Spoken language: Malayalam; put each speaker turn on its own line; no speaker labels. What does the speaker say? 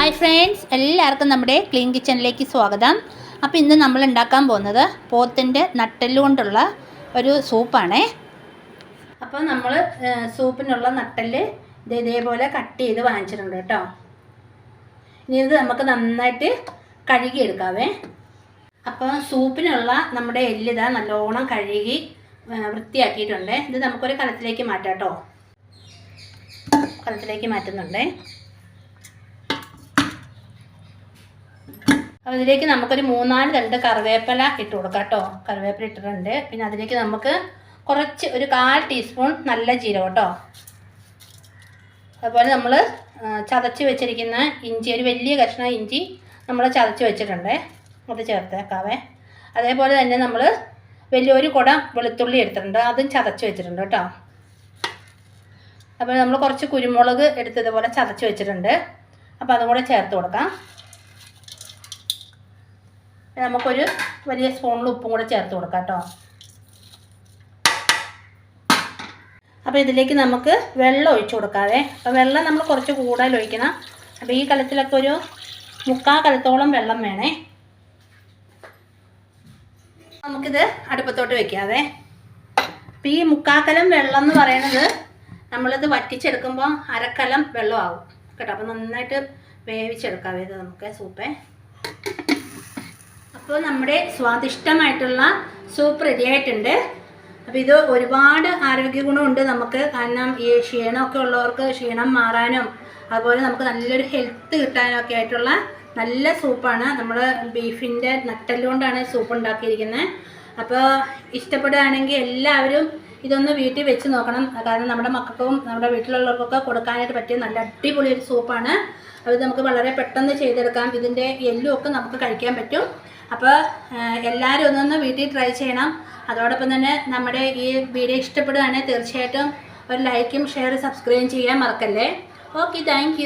ഹായ് ഫ്രണ്ട്സ് എല്ലാവർക്കും നമ്മുടെ ക്ലീൻ കിച്ചണിലേക്ക് സ്വാഗതം. അപ്പോൾ ഇന്ന് നമ്മൾ ഉണ്ടാക്കാൻ പോകുന്നത് പോത്തിന്റെ നട്ടെല്ല് കൊണ്ടുള്ള ഒരു സൂപ്പാണേ. അപ്പോൾ നമ്മൾ സൂപ്പിനുള്ള നട്ടെല്ല് ഇത് ഇതേപോലെ കട്ട് ചെയ്ത് വാങ്ങിച്ചിട്ടുണ്ട് കേട്ടോ. ഇനി ഇത് നമുക്ക് നന്നായിട്ട് കഴുകിയെടുക്കാവേ. അപ്പോൾ സൂപ്പിനുള്ള നമ്മുടെ എല്ലിത നല്ലോണം കഴുകി വൃത്തിയാക്കിയിട്ടുണ്ട്. ഇത് നമുക്കൊരു കലത്തിലേക്ക് മാറ്റാം കേട്ടോ. കലത്തിലേക്ക് മാറ്റുന്നുണ്ടേ. അപ്പോൾ ഇതിലേക്ക് നമുക്കൊരു മൂന്നാൽ രണ്ട് കറിവേപ്പില ഇട്ട് കൊടുക്കാം കേട്ടോ. കറിവേപ്പില ഇട്ടിട്ടുണ്ട്. പിന്നെ അതിലേക്ക് നമുക്ക് കുറച്ച് ഒരു കാൽ ടീസ്പൂൺ നല്ല ജീരകം കേട്ടോ. അതുപോലെ നമ്മൾ ചതച്ച് വെച്ചിരിക്കുന്ന ഇഞ്ചി ഒരു വലിയ കഷ്ണം ഇഞ്ചി നമ്മൾ ചതച്ച് വെച്ചിട്ടുണ്ട്. അത് ചേർത്തേക്കാവേ. അതേപോലെ തന്നെ നമ്മൾ വലിയൊരു കുടം വെളുത്തുള്ളി എടുത്തിട്ടുണ്ട്. അതും ചതച്ച് വെച്ചിട്ടുണ്ട് കേട്ടോ. അപ്പോൾ നമ്മൾ കുറച്ച് കുരുമുളക് എടുത്തതുപോലെ ചതച്ച് വെച്ചിട്ടുണ്ട്. അപ്പോൾ അതും കൂടെ ചേർത്ത് കൊടുക്കാം. നമുക്കൊരു വലിയ സ്പൂണിൽ ഉപ്പും കൂടെ ചേർത്ത് കൊടുക്കാം കേട്ടോ. അപ്പോൾ ഇതിലേക്ക് നമുക്ക് വെള്ളം ഒഴിച്ചു കൊടുക്കാതെ അപ്പോൾ വെള്ളം നമ്മൾ കുറച്ച് കൂടുതൽ ഒഴിക്കണം. അപ്പോൾ ഈ കലത്തിലൊക്കെ ഒരു മുക്കാൽ കലത്തോളം വെള്ളം വേണേ. നമുക്കിത് അടുപ്പത്തോട്ട് വെക്കാതെ അപ്പോൾ ഈ മുക്കാക്കലം വെള്ളം എന്ന് പറയുന്നത് നമ്മളിത് വറ്റിച്ചെടുക്കുമ്പോൾ അരക്കലം വെള്ളമാവും. കേട്ടോ. അപ്പോൾ നന്നായിട്ട് വേവിച്ചെടുക്കാവേ ഇത് നമുക്ക് സൂപ്പേ. അപ്പോൾ നമ്മുടെ സ്വാദിഷ്ടമായിട്ടുള്ള സൂപ്പ് റെഡി ആയിട്ടുണ്ട്. അപ്പോൾ ഇത് ഒരുപാട് ആരോഗ്യ ഗുണമുണ്ട് നമുക്ക്. കാരണം ഈ ക്ഷീണമൊക്കെ ഉള്ളവർക്ക് ക്ഷീണം മാറാനും അതുപോലെ നമുക്ക് നല്ലൊരു ഹെൽത്ത് കിട്ടാനൊക്കെ ആയിട്ടുള്ള നല്ല സൂപ്പാണ് നമ്മൾ ബീഫിന്റെ നട്ടല്ലുകൊണ്ടാണ് സൂപ്പ് ഉണ്ടാക്കിയിരിക്കുന്നത്. അപ്പോൾ ഇഷ്ടപ്പെടുകയാണെങ്കിൽ എല്ലാവരും ഇതൊന്ന് വീട്ടിൽ വെച്ച് നോക്കണം. കാരണം നമ്മുടെ മക്കൾക്കും നമ്മുടെ വീട്ടിലുള്ളവർക്കൊക്കെ കൊടുക്കാനായിട്ട് പറ്റിയ നല്ല അടിപൊളി ഒരു സൂപ്പാണ് അത് നമുക്ക് വളരെ പെട്ടെന്ന് ചെയ്തെടുക്കാം. ഇതിന്റെ എല്ലും ഒക്കെ നമുക്ക് കഴിക്കാൻ പറ്റും. അപ്പോൾ എല്ലാവരും ഒന്നൊന്ന് വീട്ടിൽ ട്രൈ ചെയ്യണം. അതോടൊപ്പം തന്നെ നമ്മുടെ ഈ വീഡിയോ ഇഷ്ടപ്പെടുകയാണെങ്കിൽ തീർച്ചയായിട്ടും ഒരു ലൈക്കും ഷെയറും സബ്സ്ക്രൈബും ചെയ്യാൻ മറക്കല്ലേ? Okay thank